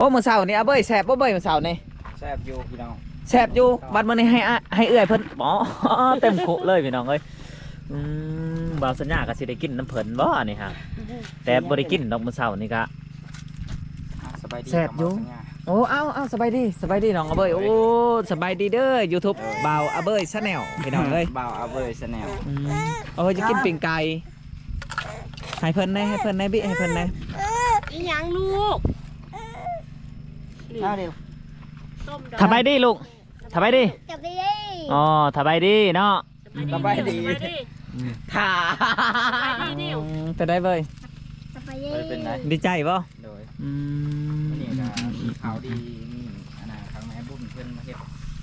โอ้มื้อเช้านี่อาเบ้ยแซ่บบ่เบ้ยมื้อเช้านี่แซ่บอยู่พี่น้องแซ่บอยู่วันมื้อนี้ให้อะให้เอื้อยเพิ่นอ๋อเต็มคุเลยพี่น้องเอ้ยอืมบ่าวสัญญาก็สิได้กินน้ำเพิ่นบ่นี่ฮะแต่บ่ได้กินดอกมื้อเช้านี่ก็อะสบายดีแซ่บอยู่คำว่าสัญญาโอ้เอาเอาสบายดีสบายดีน้องอาเบยโอ้สบายดีเด้อ YouTube บ่าวอาเบยชาแนลพี่น้องเอ้ยบ่าวอาเบยสแนลอืมโอ้ยจะกินปิ่งไก่ให้เพิ่นแหน่ให้เพิ่นแหน่บิให้เพิ่นแหน่อีหยังลูก เอาเร็วต้มดอกสบายดีลูกสบายดีจับไปเลยอ๋อสบายดีเนาะสบายดี สบายดีถ่าสบายดีดิวเป็นได้เบยจับไปเอเลอยเป็นไรดีใจป่ะโดยอืมวันนี้ก็มีข่าวดีมีอันนั้นทางแม่บุ้มเพิ่นมาเฮ็ด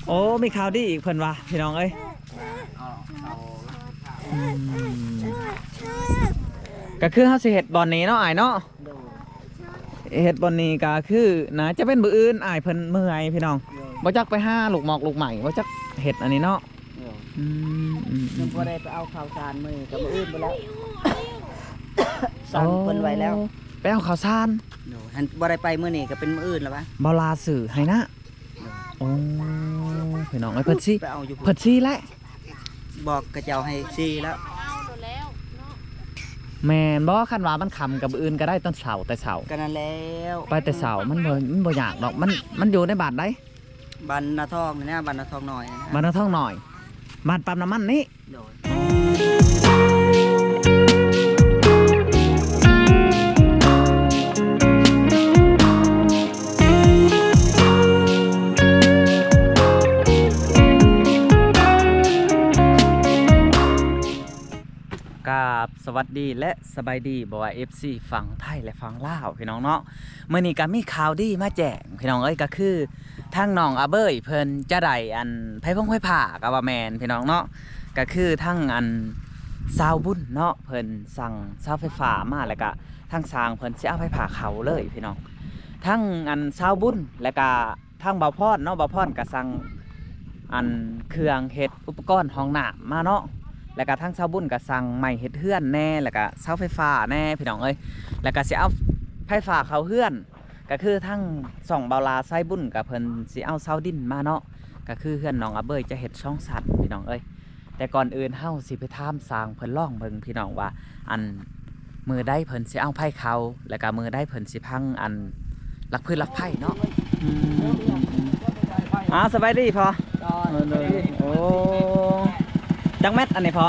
โอ้มีข่าวดีอีกเพิ่นว่ะพี่น้องเอ้ยว่าเอาเอาข้าวอืมก็คือเฮาสิเฮ็ดบอลนี้เนาะอ้ายเนาะโดย เฮ็ดบอลนี้ก็คือน่าจะเป็นมื้ออื่นอ้ายเพิ่นเมื่อยพี่น้องบ่จักไปห้าลูกหมอกลูกใหม่บ่จักเห็ดอันนี้เนาะโดยอืมอืมอืยัมงพอได้ไปเอาข่าวสารมือกับมืออื่นไปแล้ว สั่งเพิ่นไว้แล้วไปเอาข้าวสารโน่หันบ่ได้ไปมื้อนี้ก็เป็นมื้ออื่นแล้ววะบาลาสื่อให้นะโอ้พี่น้องไอ้ยเพิ่นสิไปเอาอยู่พุ่เพิ่นนสิแหละบอกกระเจ้าให้ซีแล้วเอาหนูแล้วเนาะ แม่นบ่คันว่ามันคำกับอื่นก็ได้ต้นเสาแต่เสากันนั่นแล้วไปแต่เสามันบ่มันบ่ยากดอกมันมันอยู่ในบาทใดบันนาทองนี่นะบันนาทองหน่อยนะบาทน้ำท่องหน่อยบาทปั๊มน้ำมันนี่โดย สวัสดีและสบายดีบ่ว่า FC ฝั่งไทยและฝั่งลาวพี่น้องเนาะมื้อนี้ก็มีข่าวดีมาแจ้งพี่น้องเอ้ยก็คือทางน้องอาเบยเพิ่นจะได้อันไผพงไผผ่ากับว่าแมนพี่น้องเนาะก็คือทั้งอันซาวบุญเนาะเพิ่นสั่งเสาไฟฟ้ามาแล้วก็ทางสร้างเพิ่นสิเอาไผผ่าเขาเลยพี่น้องทั้งอันซาวบุญแล้วก็ทางเบาพรเนาะเบาพรก็สั่งอันเครื่องเฮ็ดอุปกรณ์ห้องน้ำมาเนาะ แล้วก็ทั้งเสาบุญก็สั่งใหม่เฮ็ดเฮือนแน่แล้วก็เสาไฟฟ้าแน่พี่น้องเอ้ยแล้วก็สิเอาไฟฟ้าเขาเฮือน ก็คือทั้งสองเบาลาไส้บุญกับเพิ่นสิเอาเสาดินมาเนาะก็คือเฮือนน้องอาเบยจะเฮ็ดช่องสัตว์พี่น้องเอ้ยแต่ก่อนอื่นเฮาสิไปถามสร้างเพิ่นล่องเบิ่งพี่น้องว่าอันมือได้เพิ่นสิเอาไผ่เขาแล้วก็มือได้เพิ่นสิพังอันลักพืชลักไผ่เนาะอืมอืมอืมอ่าสบายดีพอโอ้ จังแมตอันนี้พอ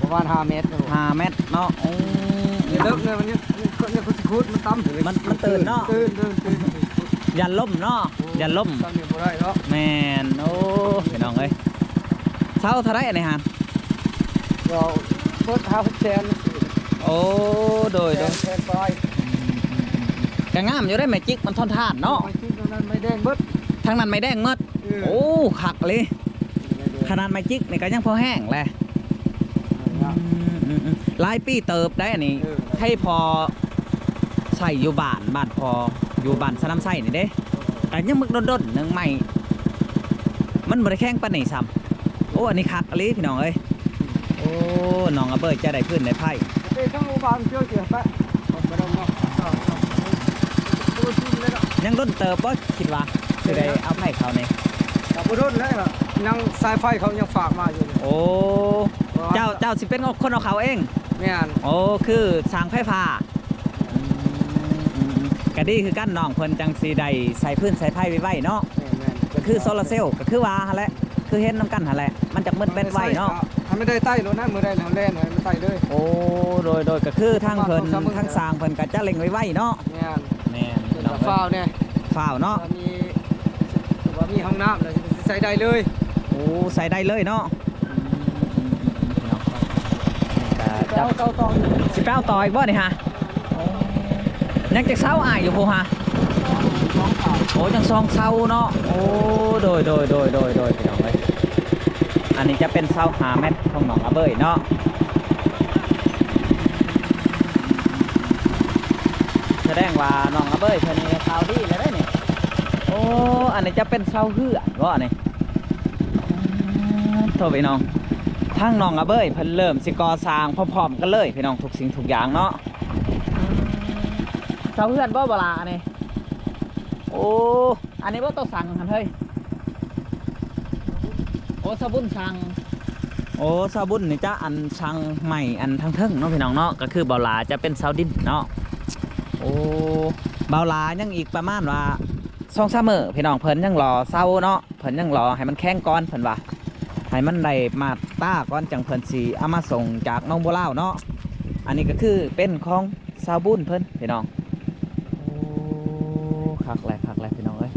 ประมาณ5เมตรครับผมห้าเมตรเนาะโอ้อย่าเลิกเลยมันยังมันยังคุดคุดมันตั้มมันมันตื่นเนาะตื่นตื่นตื่นยันล่มเนาะยันล่มตั้มอยู่บ่ได้เนาะแมนโอ้พี่น้องเอ้ยเช้าเท่าไรอันนี้ฮะเราเพิ่นหาแสนโอ้โดยแสโดยนแสนปลายกะงามอยู่ได้แมจิกมันทนทานเนาะไม่คิดตรงนั้นไม่แดงเบิดทางนั้นไม่แดงหมดเออโอ้ขักเลย ขนาดแมจิกนี่ก็ยังพอแห้งแหละอืมอืมอืมหลายปีเติบได้อันนี้เออให้พอใส่อยู่บ้านบ้านพออยู่บ้านสนามไส้นี่เด้แต่ยังมึกดนๆหนึงใหม่มันบ่ได้แข้งปานนี่ซ้ำโอ้อันนี้คักอลีพี่น้องเอ้ยโอ้น้องอาเบิดจะได้ขึ้นได้ไพ่เอ้ยทั้งหมู่บ้านเชื่อเสียไปผมบ่ต้องเนาะเอาเอาตัวจริงเลยเนาะยังด้นเติบบ่คิดว่าสิได้เอาไพ่เขานี่ แต่บ่โดนเลยล่ะยังสายไฟเขายังฝากมาอยู่เนี่ยโอ้เจ้าเจ้าสิเป็นคนเอาเขาเองแม่นโอ้คือสร้างไฟฟ้าอืมอืมอืมก็ดีคือกันน้องเพิ่นจังสิได้ใส่พื้นใส่ไพ่ไว้ๆเนาะแม่นแม่นก็คือโซลาร์เซลล์ก็คือว่าหั่นแหละคือเฮ็ดนํกันหั่นแหละมันจะมืดเบ็ดไว้เนาะถ้าไม่ได้ใต้รถนะมือได้แล้วแล่นให้มันใต้เลยโอ้โดยโดยก็คือทางเพิ่นสองสามมื้อทางสร้างเพิ่นก็จะเล็งไว้ไว้เนาะแม่นแม่นเป็นแบบฟ้าวเนี่ยฝ้าวเนาะว่ามีว่ามีห้องน้ำเลย ใส่ได้เลยโอ้ใส่ได้เลยเนาะจะเจ้าเจ้าตองสิแป้วต่ออีกบ่นี่ฮะยังจะเศร้าอายอยู่พูฮะสองข่าวโอ้ยังซองเศร้าเนาะโอ้โดยโดยโดยโดยโดยพี่น้องเลยอันนี้จะเป็นเศร้าหาเม็ดของหนองอาเบยเนาะแสดงว่าน้องอาเบยเพิ่นนี่ข่าวดีเลยได้นี่โอ้อันนี้จะเป็นเศร้าเหือนบ่อันนี้โทษพี่น้องทางน้องอาเบยเพิ่นเริ่มสิก่อสร้างพร้อมๆกันเลยพี่น้องทุกสิ่งทุกอย่างเนาะเสาเพื่อนบ่บลาเนี่ยโอ้อันนี้บ่ต้องสั่งหันเฮ้ยโอ้สาบุนสั่งโอ้สาบุนนี่จ้าอันสั่งใหม่อันทั้งเทิงเนาะพี่น้องเนาะก็คือเบาหลาจะเป็นเสาดินเนาะโอ้เบาหลายังอีกประมาณว่า สองสามมื้อพี่น้องเพิ่นยังรอเศร้าเนาะเพิ่นยังรอให้มันแข็งก่อนเพิ่นว่าให้มันได้มาต้าก่อนจังเพิ่นสิเอามาส่งจากน้องบัวลาเนาะอันนี้ก็คือเป็นของซาบุญเพิ่นพี่น้องโอ้คักแหลกคักแหลกพี่น้องเอ้ย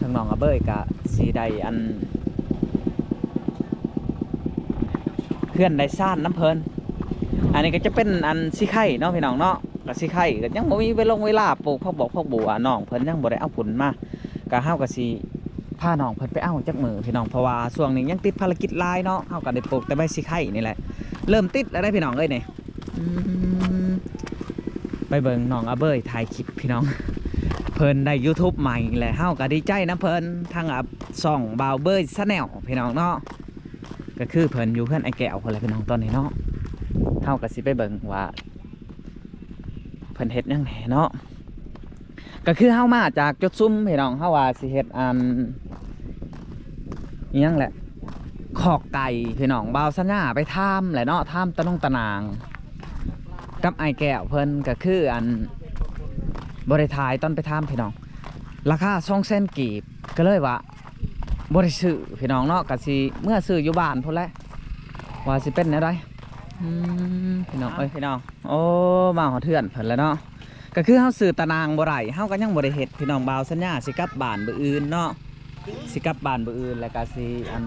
ทางน้องอาเบยกะสีใดอันเพื่อนได้ซ่านน้ำเพลินอันนี้ก็จะเป็นอันสีไข่เนาะพี่น้องเนาะ กับสีไข่ก็ยังบ่มีเวลงเวลาปลูกพอกบอกพอกบัวน้องเพิ่นยังบ่ได้เอาผลมาก็เฮาก็สิพาน้องเพิ่นไปเอาจักมือพี่น้องเพราะว่าช่วงนี้ยังติดภารกิจลายเนาะเฮาก็ได้ปลูกแต่ใบสีไข่นี่แหละ เริ่มติดแล้วได้พี่น้องเอ้ยนี่ไปเบิ่งน้องอาเบยถ่ายคลิปพี่น้อง เพิ่นได้ YouTube ใหม่แหละเฮาก็ดีใจนะเพิ่นทางอับส่องบาวเบยซะแนวพี่น้องเนาะก็คือเพิ่นอยู่เพื่อนไอแก้วคนละพี่น้องตอนนี้เนาะเฮาก็สิไปเบิ่งว่า พิ่นเฮ็ดยังแหน่เนาะก็คือเฮามาจากจุดซุ่มพี่น้องเฮาว่าสิเฮ็ดอันยังแหละขอกไก่พี่น้องบาวสัญญาไปท่ามแหละเนาะท่ามตะนงตะนาง กับไอแก้วเพิ่นก็คืออันบริทายตอนไปท่ามพี่น้อง ราคาสองเส้นกีบก็เลยว่าบริซื้อพี่น้องเนาะก็สิเมื่อซื้ออยู่บ้านพุ่นแหละว่าสิเป็นแนวใดอืมพี่น้องเอ้ยพี่น้อง โอ้มาหอเถื่อนเพิ่นแล้วเนาะก็คือเฮาซื้อตะนางบ่ได้เฮาก็ยังบ่ได้เฮ็ดพี่น้องบาวสัญญาสิกลับบ้านมื้ออื่นเนาะสิกลับบ้านมื้ออื่นแล้วก็สิอัน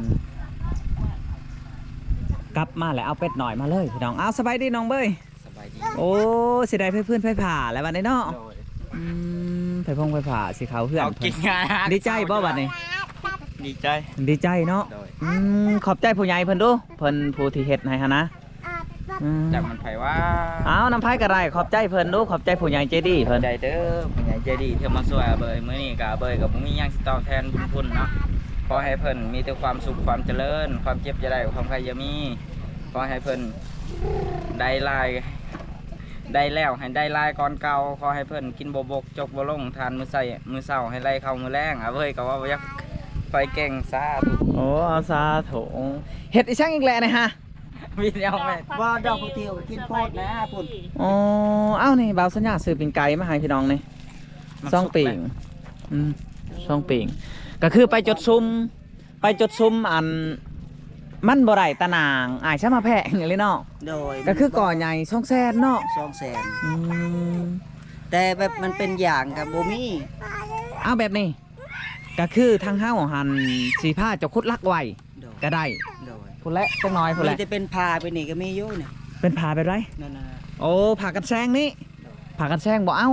กลับมาแล้วเอาเป็ดหน่อยมาเลยพี่น้องเอาสบายดีน้องเบ้ยสบายดีโอ้สิได้เพื่อนเพื่อนไฟผ่าแล้ววันนี้เนาะโดยอืมไฟพงไฟผ่าสิเขาเพื่อนเอากินงานดีใจบ่บัดนี้ดีใจดีใจเนาะโดยอืมขอบใจผู้ใหญ่เพิ่นดูเพิ่นผู้ที่เฮ็ดให้ฮะนะ อืมจากมันไผว่าเอาน้ำพายก็ได้ขอบใจเพิ่นดูขอบใจผู้ใหญ่ใจดีเพิ่นใจเด้อผู้ใหญ่ใจดีที่มาช่วยอาเบยมื้อนี้ก็อาเบยก็บ่มีหยังสิตอบแทนบุญคุณเนาะขอให้เพิ่นมีแต่ความสุขความเจริญ ความเจ็บจะได้ความใครจะมีขอให้เพิ่นได้หลาย ได้แล้วให้ได้หลายก่อนเก่าขอให้เพิ่นกินบ่บกจกบ่ลงทานมื้อใส่มื้อเช้าให้ไล่เข้ามื้อแรงอาเบยก็ว่าบ่อยากไปเก่งซาธุโอ้เอาสาธุเฮ็ดอีช่างอีกแล้วนะฮะ มีแนวแม่ว่าดอกเทียวกินโพดนะพุ่น อ๋อเอ้านี่บ่าวสัญญาซื้อเป็นไก่มาให้พี่น้องนี่ซองปิงอืมซองปิงก็คือไปจดซุ่มไปจดซุ่มอันมันบ่ได้ตะนางอายช้มาแพงเลยเนาะโดยก็คือก่อใหญ่ช่องแซนเนาะสองแสนอืมแต่แบบมันเป็นอย่างกับโบมี่เอาแบบนี้ ก็คือทางห้าของหันสีผ้าจะคุดลักไว้ก็ได้ พุ่นและจังน้อยพุ่นมีและแต่เป็นพาไปนี่ก็มีอยู่เนี่ยเป็นผ้าแบบไรนั่นน่ะโอ้ผ้ากันแซงนี่ผ้ากันแซงบ่เอา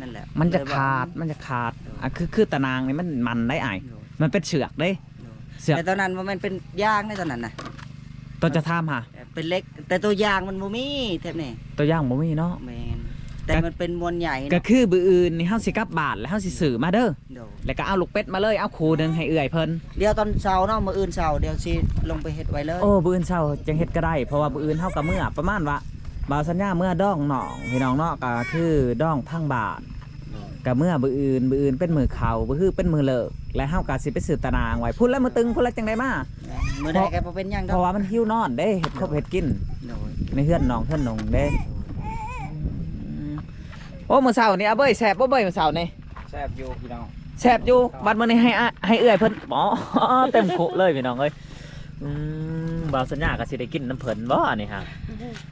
นั่นแหละมันจะขาดมันจะขาดอะคือคือตะนางนี่มันมันได้อายโดยมันเป็นเสือกเด้โดยเสือก แต่ตอนนั้นว่ามันเป็นยางในตอนนั้นน่ะ ตัวจะทามหะเป็นเล็กแต่ตัวยางมันโบมี่แทบนี่ตัวอย่างบ่มีเนาะแมน แต่มันเป็นมวลใหญ่ก็นะคือบืออื่นนี่เฮาสิกลับบาทแล้วเฮาสิซื้อมาเด้อโดยแล้วก็เอาลูกเป็ดมาเลยเอาคูหนึงให้เอื้อยเพิ่นเดี๋ยวตอนเช้าเนาะมื้ออื่นเช้าเดี๋ยวสิลงไปเฮ็ดไว้เลย โอ้บืออื่นเช้าจังเฮ็ดก็ได้เพราะว่าบืออื่นเฮาก็เมื่อประมาณว่าบ่าวสัญญาเมื่อดองหนองพี่น้องเนาะก็คือดองทางบาทก็เมื่อบืออื่นบืออื่นเป็นมือเขาบือคือเป็นมือเลิกและเฮาก็สิไปซื้อตะนางไว้พุ่นแล้วมือตึงพุ่นแล้วจังได้มามื้อใดก็บ่เป็นหยังดเพอกราะว่ามันหิวนอนเด้เฮ็ดครบเฮ็ดกิน โดย ในเฮือนน้องเฮือนนงเด้โอ้มื้อเช้านี่อาเบ้ยแซ่บบ่เบ้ยมื้อเช้านี่แซ่บอยู่พี่น้องแซ่บอยู่บัดมื้อนี้ให้อะให้เอื้อยเพิ่นหมอเต็มคุเลยพี่น้องเอ้ยอืมบ่าวสัญญาก็สิได้กินน้ำเพิ่นบ่อันนี้ฮะ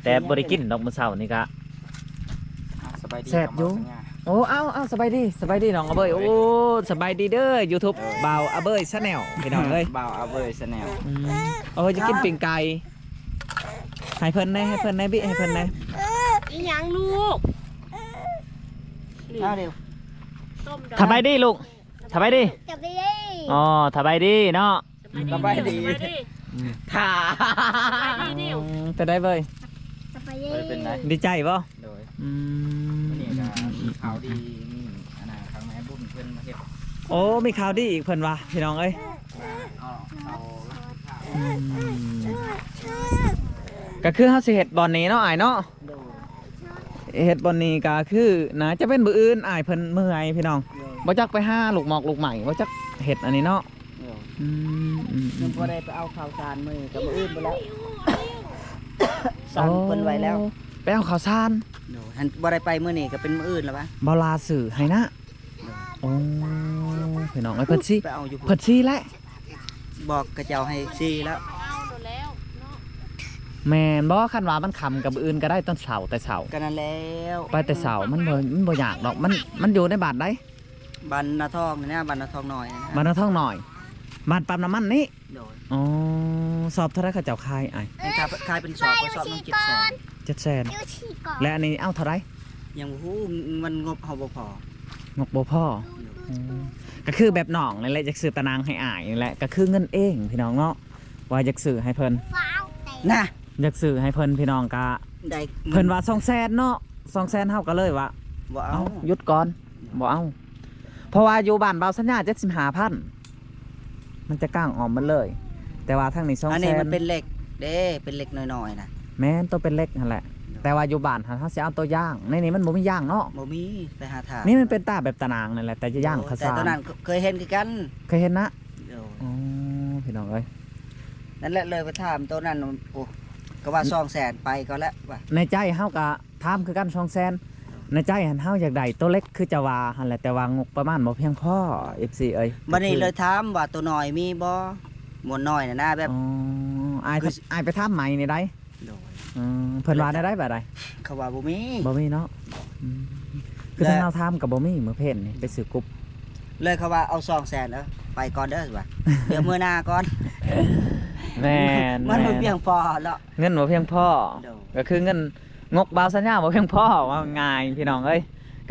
แต่บ่ได้กินดอกมื้อเช้านี่ก็อะสบายดีแซ่บอยู่กับหมอสัญญาโอ้เอ้าเอ้าสบายดีสบายดีน้องอาเบ้ยโอ้สบายดีเด้อ YouTube บ่าวอาเบ้ย Channel พี่น้องเอ้ยบ่าวอาเบยสแนลอืมโอ้ยจะกินปิ้งไก่ให้เพิ่นแหน่ให้เพิ่นแหน่บิให้เพิ่นแหน่อีหยังลูก เอาเร็วต้มดอกสบายดีลูกสบายดีจับไปเลยอ๋อสบายดีเนาะสบายดีค่ะสบายดีดิวเป็นได้เบ้ยจับไปเอเลอยเป็นไร ดีใจป่ะโดยอืมวันนี้ก็มีข่าวดีนี่อันน่ะทางแม่บุญเพิ่นมาเฮ็ดโอ้มีข่าวดีอีกเพิ่นวะพี่น้องเอ้ยมาเอาเอาข้าวอืมก็คือเฮาสิเฮ็ดบอลนี้เนาะอ้ายเนาะโดย เฮ็ดบอนนี้ก็คือน่าจะเป็นมื้ออื่นอ้ายเพิ่นเมื่อยพี่น้องบ่จักไปหาลูกหมอกลูกใหม่บ่จักเฮ็ดอันนี้เนาะอืมอืมอืมันมบ่ได้ไปเอาข่าวสารมือกับมืออื่นไปแล้วสั่งเพิ่นไว้แล้วไปเอาข้าวสารโดยหันบ่ได้ไปมื้อนี้ก็เป็นมื้ออื่นแล้วปะบ่ลาสื่อให้นะโอ้พี่น้องเอ้ยเพิ่นสิไปเอาอยู่พุ่เพิ่นนสิแหละบอกกระเจ้าให้ซีแล้วเอาหนูแล้วเนาะ แม่นบ่คันว่ามันคำกับมื้ออื่นก็ได้ตอนเช้าแต่เช้ากันนั่นแล้วไปแต่เช้ามันบ่มันบ่ยากดอกมันมันอยู่ในบาทใดบันนาทองนี่นะบันนาทองหน่อยนะบ้านนาท่องหน่อยบ้านปั๊มน้ำมันนี่โดยอ๋อสอบเท่าไรเขาเจ้าคายไอ้ให้ขายขายเป็นสอบก็สอบน้องจิตแสนเจ็ดแสนและอันนี้เอ้าเท่าไรยังบ่ฮู้มันงบเฮาบ่พองกบ่พ่ออืมก็คือแบบน้องนั่นแหละจักซื้อตะนางให้อ้ายนี่แหละก็คือเงินเองพี่น้องเนาะว่าอยากซื้อให้เพิ่นนะ อยากซื้อให้เพิ่นพี่น้องก็ได้เพิ่นว่า200,000เนาะ200,000เฮาก็เลยว่าบ่เอาเอ้าหยุดก่อนบ่เอาเพราะว่าอยู่บ้านเบาสัญญา75,000มันจะก้างออมมันเลย แต่ว่าทางนี้200,000อันนี้มันเป็นเหล็กเด้เป็นเหล็กน้อยๆนะแม่นตัวเป็นเล็กนั่นแหละ แต่ว่าอยู่บ้านหาเฮาสิเอาตัวย่างในนี้มันบ่มีย่างเนาะบ่มีไปหาทางนี่มันเป็นตาแบบตะนางนั่นแหละแต่จะย่างข้าวแต่สารตอนนั้นเคยเห็นคือกันเคยเห็นนะโดยอ๋อพี่น้องเอ้ยนั่นแหละเลยไปถามตัวนั้นโอ้ ก็ว่าซองแสนไปก็แล้วว่าในใจเฮาก็ถามคือกันช่องแซนในใจหันเฮาอยากได้ตัวเล็กคือจะว่าหั่นแหละแต่ว่างบประมาณบ่เพียงพอ FC เอ้ยบัดนี้เลยถามว่าตัวน้อยมีบ่หมวนน้อยน่ะนะแบบ อ๋ออายคือ อายไปถามใหม่นี่ได้โดยอืมเพิ่นว่าได้ได้บ่ได้เขาว่าบ่มี บ่มีเนาะอืมคือและถ้าเราถามก็บ่มีมื้อเพิ่นนี่ไปซื้อกรุ๊ปเลยเขาว่าเอาซองแสนเออไปก่อนเด้อว่าเดี๋ยวมื้อหน้าก่อน แม่นมันบ่แม่นเพียงพอแล้วเงินบ่เพียงพอ โดยก็คือเงินงกบาวสัญญาบ่เพียงพอว่าง่ายพี่น้องเอ้ย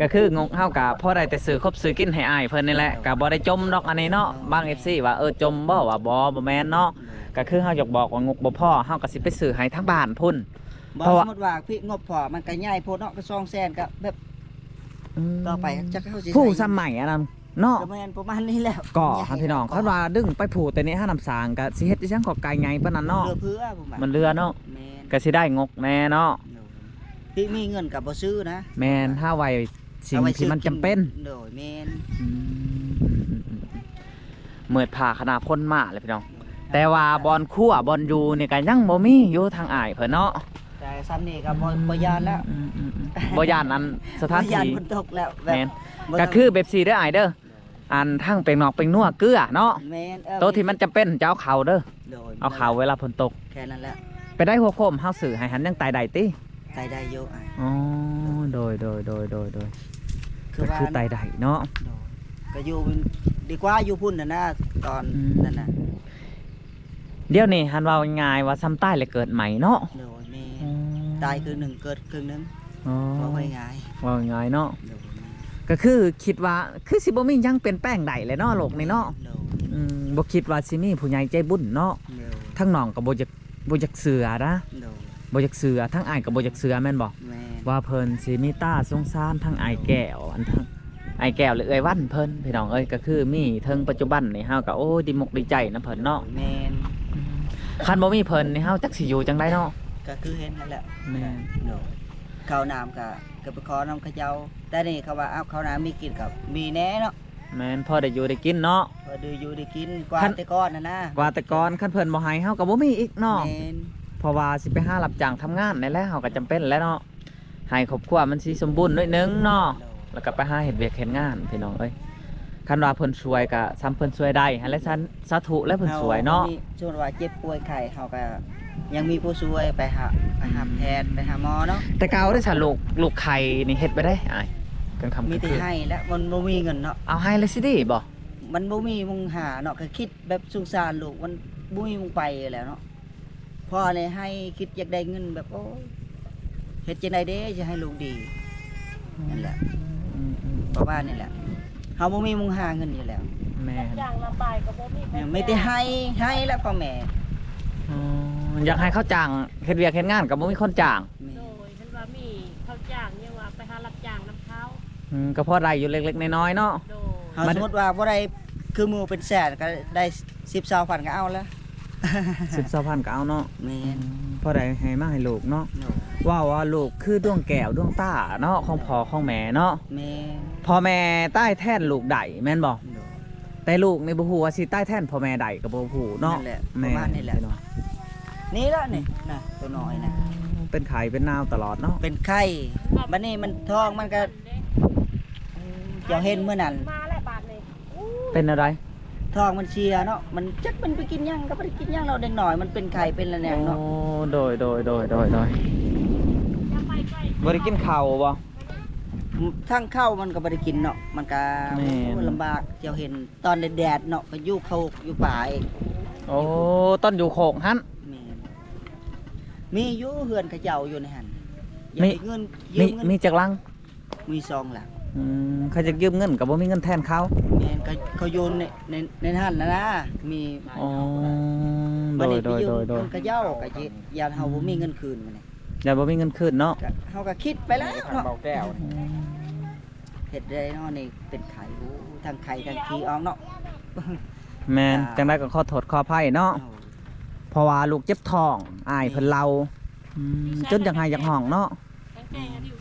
ก็คืองกเฮากะพอได้แต่ซื้อครบซื้อกินให้อ้ายเพิ่นนี่แหละก็บ่ได้จมดอกอันนี้เนาะบาง FC ว่าเออจมบ่ว่าบ่บ่แม่นเนาะก็คือเฮาอยากบอกว่างกบ่พอเฮาก็สิไปซื้อให้ทั้งบ้านพุ่น บ่เพราะสว่า มมุติว่าพี่งบพอมันก็ใหญ่โพดเนาะก็ซองแสนก็แบบต่อไปจักเฮาสิผู้ใส่สมัยอันนั้น เนาะก็แม่นประมาณนี้แล้วก็ครับพี่น้องคันว่าดึงไปผูกแต่นี้ห้าน้ำสางก็สิเฮ็ดอีจังก็ไกลไงปานนั้นเนาะเพื่อเพื่อผมว่ามันเรือเนาะแม่นก็สิได้งกแน่เนาะโดยพี่มีเงินกับบ่ซื้อนะแม่นถ้าไว้สิ่งเอาไว้ที่มันซื้อจำเป็นโดยแม่นอืมอืมอืมอืมเหมือดผ่าขนาดพ่นมาเลยพี่น้องแต่ว่าบอลคั่วบอลอยู่นี่ก็ยังบ่มีอยู่ทางอ้ายเพิ่นเนาะ แต่ซ้ำนี่ก็บ่บ่ยานแล้วอืมอืมอืมบ่ย่านนั้นสถานบ่ยานที่ฝนตกแล้วแบบแม่นบ่ก็ต้งคือเบบซีเด้ออ้ายเด้ออันทั้งเป็นนอกเป็นนัวเกลือเนาะแม่นเออโตะที่มันจำเป็นจะเอาเข่าเด้อโดยเอาเข่าเวลาฝนตก แค่นั้นแหละไปได้หัวโคมเฮาสื่อให้หันยังตายใดติไตได้อยู่อะอ๋อโดยโดยโดยโดยโดยคือก็ว่าคือตายใดเนาะ โดยก็อยู่ดีกว่าอยู่พุ่นน่ะนะตอนอืม นั้นน่ะเดี๋ยวนี้หันว่าง่ายๆว่าซ้ำใต้เลยเกิดใหม่เนาะ โดยแม่น ตายคือหนึ่งเกิดครึ่งหนึงอ๋อบ่ค่อยง่ายว่าง่ายเนาะโดยก็คือคิดว่าคือสิบ่มีหยังเป็นแป้งใดเลยเนาะโลกนี้เนาะโดยอืมบ่คิดว่าสิมีผู้ใหญ่ใจบุญเนาะโดยทั้งน้องก็บ่อยากบ่อยากเสือนะโดยบ่อยากเสือทั้งอ้ายก็บ่อยากเสือแม่นบ่ แม่นว่าเพิ่นสิมีตาสงสารทั้งอ้ายแก้วอันทั้งอ้ายแก้วหรือเอ้ยวันเพิ่นพี่น้องเอ้ยก็คือมีเทิงปัจจุบันนี่เฮาก็โอ้ยดีมกดีใจนะเพิ่นเนาะแม่นคันบ่มีเพิ่นนี่เฮาจักสิอยู่จังไดเนาะ ก็คือเห็นนั่นแหละแม่น โดยข้าวน้ำก็ก็ไปขอน้ำเขาเจ้า แต่นี่เขาว่าเอาข้าวน้ำมีกินกับมีแน่เนาะแม่นพอได้อยู่ได้กินเนาะ พอดูอยู่ได้กินกว่าคันแต่ก้อนนะนะกว่าแต่ก่อนคันเพิ่นบ่ให้เฮาก็บ่มีอีกเนาะ แม่นเพราะว่าสิไปหารับจ้างทำงานนั่นแหละเฮาก็จำเป็นแหล้วเนาะให้ครอบครัวมันสิสมบูรณ์หน่อยนึงเนาะ โดยแล้วก็ไปหาเฮ็ดเวียกเฮ็ดงานพี่น้องเอ้ยคันว่าเพิ่นช่วยก็ซ้ำเพิ่นช่วยได้หั่นแหละซันสาธุและเพิ่นช่วยเนาะมีช่วงว่าเจ็บป่วยไข้เขาก็ ยังมีผู้ช่วยไปหาไปหาแพทย์ไปหาหมอเนาะแต่เก่าได้สะลูกลูกไข่นี่เฮ็ดไปได้อ้ายกันคำมีแต่คือให้และมันบ่มีเงินเนาะเอาให้เลยสิดิบ่มันบ่มีมุงหาเนาะก็คิดแบบสงสารลูกมันบ่มีมุงไปแหล้วเนาะพ่อเลยให้คิดอยากได้เงินแบบโอ้ยเฮ็ดจังไดเด้จะให้ลูกดีนั่นแหละอืมประมาณนี้แหละเฮาบ่มีมุงหาเงินอยู่แล้วๆแม่นจ้างระบายก็บ่มีเนี่ยไม่ได้ให้ให้แล้วพ่อแม่อ๋อ อยากให้เขาจ้างเฮ็ดเวียกเฮ็ดงานก็บ่มีคนจ้างแม่โดยฉันว่ามีเขาจ้างเนี่ยว่าไปหารับจ้างนำเขาอืมก็พอได้อยู่เล็กๆน้อยๆเนาะ โดยเฮามันสมมุติว่าบ่ได้คือหมู่เป็นแสนก็ได้10 20พันก็เอาแล้ว10 20,000ก็เอาเนาะแม่นพอได้ให้มาให้ลูกเนาะโน่ว่าว่าลูกคือดวงแก้วดวงตาเนาะของพ่อของแม่เนาะแม่พ่อแม่ใต้แท่นลูกใดแม่นบ่โดยแต่ลูกในบ่ฮู้ว่าสิใต้แท่นพ่อแม่ใดก็บ่ฮู้เนาะนั่นแหละประมาณนี้แหละ พี่อง นี่ละนี่นะตัวน้อยนะเป็นไข่เป็นนาวตลอดเนาะเป็นไข้บัดนี้มันท้องมันก็เจ้าเห็นเมื่อนั้นมาแล้วบาทเลยเป็นอะไรท้องมันเชียเนาะมันจักมันไปกินหยังก็บ่ได้กินหยังเราเด็กหน่อยมันเป็นไข้เป็นระแนงเนาะโอ้โดยโดยโดยโดยโดยจะไปใกล้บ่ได้กินข้าวบ่ทั้งเข้ามันก็บ่ได้กินเนาะมันก็แม่นโอ้ลำบากเจ้าเห็นตอนแดดๆเนาะก็อยู่เขาอยู่ป่าเองโอ้ต้นอยู่โขกหันแม่นมีอยู่เฮือนเขาเจ้าอยู่ในหันอยากมี ได้เงินยืมีมเงินมีจักลังมีซองหลังอืมเขาจะยืมเงินก็บ่มีเงินแทนเขาแม่นเขาเขาโยนในในในหันนะนะมีอ๋อโดบัดยนี้โดไปยยืมโดยโดยเงินเขาเจ้าก็สิยานเฮาบ่มีเงินคืนมาเนี่ยอย่าบ่มีเงินคืนเนาะก็เฮาก็คิดไปแล้วเนาะ เบาแก้วเฮ็ดได้เนาะนี่เป็นไข่โอ้ทั้งไข่ทั้งขี้ออกเนาะแม่นอ่าจังไดก็ขอโทษขออภัยเนาะ เพราะว่าลูกเจ็บท้องอายเพิ่นเราอืมจนอยากหายอยากห้องเนาะแกงๆกันอยู่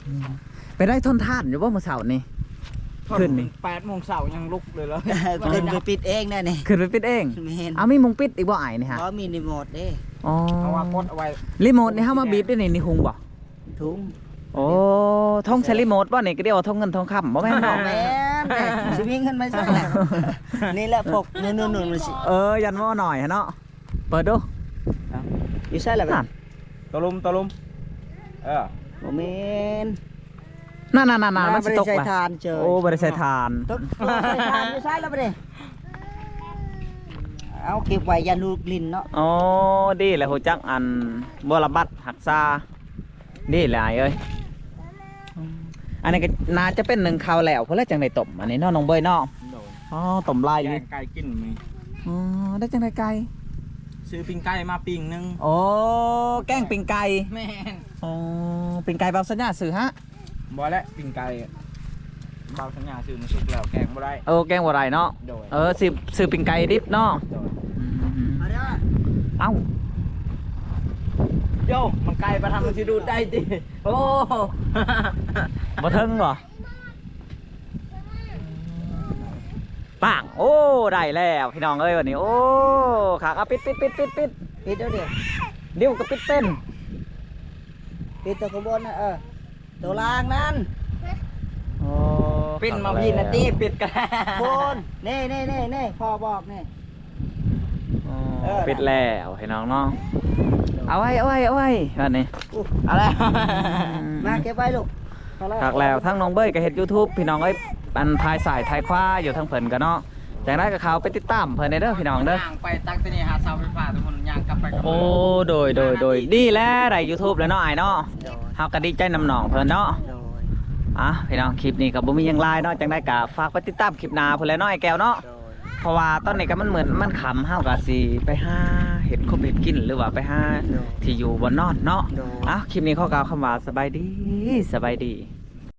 ไปได้ทนทานอยู่บ่มื้อเช้านี่ ขึ้นนี่ แปดโมงเช้ายังลุกเลยแล้วขึ้นไปปิดเองแน่นี่ขึ้นไปปิดเองแม่นเอามีมุงปิดอีกบ่อายนี่ฮะบ่มีรีโมทเด้อ๋อเอาว่ากดเอาไว้รีโมทนี่เฮามาบีบได้นี่นี่หุงบ่ถุงโอ้ท่องใช้รีโมทบ่นี่ก็เรียกว่าท่องเงินท่องคำบ่แม่นบ่เนาะแม่นเด้สิมีเงินมาใช่แหละนี่แหละพวกนู่นๆๆมันสิเออยันว่าหน่อยฮะเนาะเปิดดู อยู่ใช่แหละนั่นตะลุมตะลุมเออบ่แม่นนั่นนั่นนั่นมันสิตกบ่ได้ล่ะใช้ทานเจอโอ้บ่ได้ใช้ทานตกบ่ได้ใช้ทานอยู่ใช่แล้วบ่ได้เอาเก็บไว้ยันลูกลิ้นเนาะอ๋อดีแหละฮู้จักอันบ่ระบัดหักษาดีแหละอ้ายเอ้ยอันนี้ก็น่าจะเป็นหนึ่งข้าวแล้วเพราะแล้วจังได้ต้มอันนี้เนาะน้องเบยเนาะโดนอ๋อต้มลายแกอยู่งไก่กินมีอ๋อได้จังได้ไก่ ซื้อปิ้งไก่มาปิ้งหนึงโอ้แกงปิงไก่แม่นอ๋อปิงไก่เบาสัญญาสื่อฮะบ่แล้วปิ้งไก่เบาสัญญาซื้อมาสุกแล้วแกงบ่ได้เออแกงบ่ได้เนาะโดยเออสิซื้อปิงไก่ดิบเนาะโดยเอาเด้อเอ้าโยมันไก่มาทำมันสิดูดได้ติโอ้ บ่เทิงเหรอ ปังโอ้ได้แล้วพี่น้องเอ้ยวันนี้ โอ้ขากเอาปิดปิดปิดปิดปิดปิดเด้อเด้อเดี๋ยวก็ปิดเป็นปิดตัวข้างบนนะเออตัวล่างนั้นโอ้ปิ้นมาพี่นาทีปิดกันบนนี่นี่นี่นี่พ่อบอกนี่อ๋อเออปิดแล้วพี่น้องเนาะเอาไว้เอาไว้เอาไว้วันนี้อู้อะไรมาเก็บไว้ลูกเอาะคักแล้วทั้งน้องเบ้ยก็เฮ็ด YouTube พี่น้องเอ้ย อันทายสายทายคว้าอยู่ทั้งเพิ่นกันเนาะจังได้กับเขาไปติดตามเพิ่นได้เด้อพี่น้องเด้อย่างไปตักที่นี่หาเสาไฟฟ้าทุกคนย่างกลับไปกลับมาโอ้โดยโดยโดยดีแล้วได้ YouTube แล้วเนาะไอ้ายเนาะโดยเฮาก็ดีใจนำหนองเพิ่นเนาะโดยอะพี่น้องคลิปนี้ก็บ่มีหยังหลายเนาะจังได้ก็ฝากไปติดตามคลิปหน้าเพิ่นแหล้วเนาะไอ้แก้วเนาะโดยเพราะว่าตอนนี้ก็มันเหมือนมันขำเฮาก็สิไปหาเห็ดคบเห็ดกินหรือว่าไปหาที่อยู่บนนอนเนาะโดยอะคลิปนี้ขอกล่าวคำว่าสบายดีสบายดี